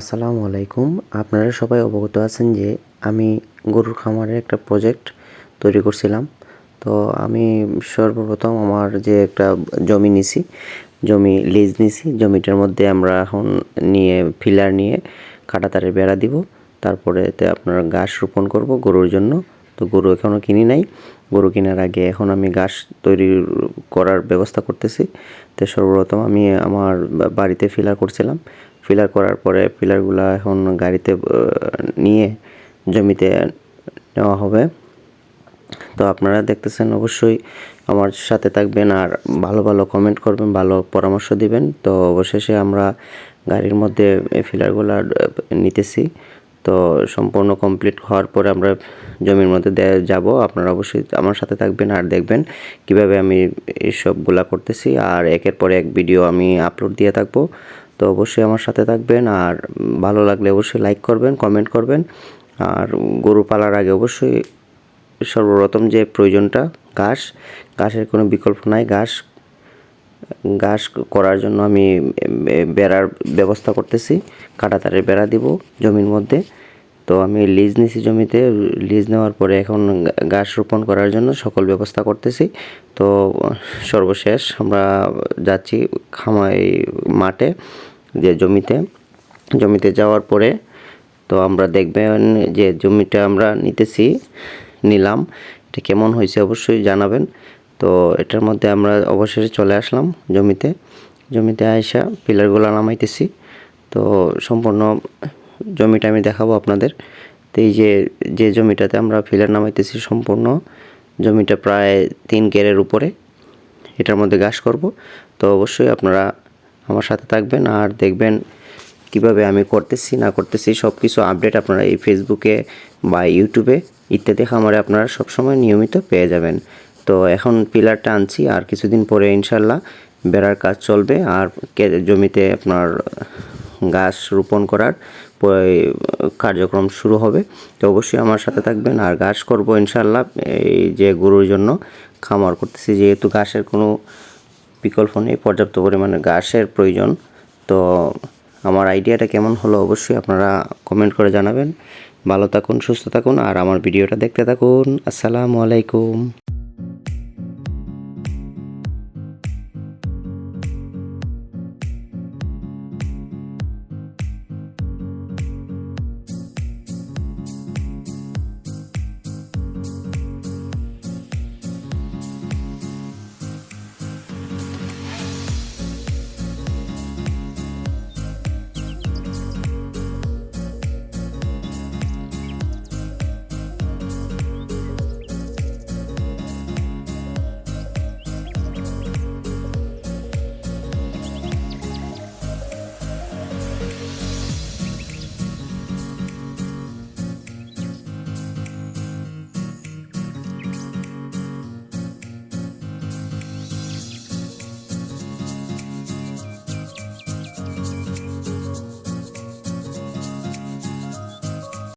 আসসালামু আলাইকুম। আপনারা সবাই অবগত আছেন যে আমি গরুর খামারের একটা প্রজেক্ট তৈরি করছিলাম। তো আমি সর্বপ্রথম আমার যে একটা জমি নিছি, জমি লিজ নিছি, জমিটার মধ্যে আমরা এখন নিয়ে ফিলার নিয়ে কাঁটাতারের বেড়া দিব। তারপরে এতে আপনার ঘাস রোপণ করব গরুর জন্য। তো গরু এখনও কিনি নাই। গরু কেনার আগে এখন আমি ঘাস তৈরি করার ব্যবস্থা করতেছি। তো সর্বপ্রথম আমি আমার বাড়িতে ফিলার করছিলাম। ফিলার করার পরে ফিলারগুলো এখন গাড়িতে নিয়ে জমিতে নেওয়া হবে। তো আপনারা দেখতেছেন অবশ্যই আমার সাথে থাকবেন আর ভালো ভালো কমেন্ট করবেন, ভালো পরামর্শ দিবেন। তো অবশেষে আমরা গাড়ির মধ্যে এই ফিলারগুলো নিতেছি। তো সম্পূর্ণ কমপ্লিট হওয়ার পরে আমরা জমির মধ্যে যাব। আপনারা অবশ্যই আমার সাথে থাকবেন আর দেখবেন কীভাবে আমি এই সবগুলা করতেছি। আর একের পর এক ভিডিও আমি আপলোড দিয়ে থাকব। তো অবশ্যই আমার সাথে থাকবেন আর ভালো লাগলে অবশ্যই লাইক করবেন কমেন্ট করবেন। আর গরু পালার আগে অবশ্যই সর্বপ্রথম যে প্রয়োজনটা, ঘাস, ঘাসের কোনো বিকল্প নাই। ঘাস ঘাস করার জন্য আমি বেড়ার ব্যবস্থা করতেছি। কাটাতারের বেড়া দিব জমির মধ্যে। তো আমি লিজ নিছি জমিতে, লিজ নেওয়ার পরে এখন গাছ রোপণ করার জন্য সকল ব্যবস্থা করতেছি। তো সর্বশেষ আমরা যাচ্ছি খামাই মাঠে, যে জমিতে। জমিতে যাওয়ার পরে তো আমরা দেখবেন যে জমিটা আমরা নিতেছি, নিলাম। এটা কেমন হয়েছে অবশ্যই জানাবেন। তো এটার মধ্যে আমরা অবশেষে চলে আসলাম জমিতে। জমিতে আইসা পিলারগুলো নামাইতেছি। তো সম্পূর্ণ জমিটা আমি দেখাবো আপনাদের। তো এই যে যে জমিটাতে আমরা ফিলার নামাইতেছি সম্পূর্ণ, জমিটা প্রায় তিন গেরের উপরে। এটার মধ্যে ঘাস করব। তো অবশ্যই আপনারা আমার সাথে থাকবেন আর দেখবেন কীভাবে আমি করতেছি, না করতেছি সব কিছু আপডেট আপনারা এই ফেসবুকে বা ইউটিউবে ইত্যাদি খামারে আপনারা সবসময় নিয়মিত পেয়ে যাবেন। তো এখন পিলারটা আনছি আর কিছুদিন পরে ইনশাল্লাহ বেড়ার কাজ চলবে আর জমিতে আপনার গাছ রোপণ করার কার্যক্রম শুরু হবে। তো অবশ্যই আমার সাথে থাকবেন। আর ঘাস করব ইনশাল্লাহ এই যে গরুর জন্য খামার করতেছি, যেহেতু ঘাসের কোনো বিকল্প নেই, পর্যাপ্ত পরিমাণে ঘাসের প্রয়োজন। তো আমার আইডিয়াটা কেমন হলো অবশ্যই আপনারা কমেন্ট করে জানাবেন। ভালো থাকুন, সুস্থ থাকুন, আর আমার ভিডিওটা দেখতে থাকুন। আসসালামু আলাইকুম।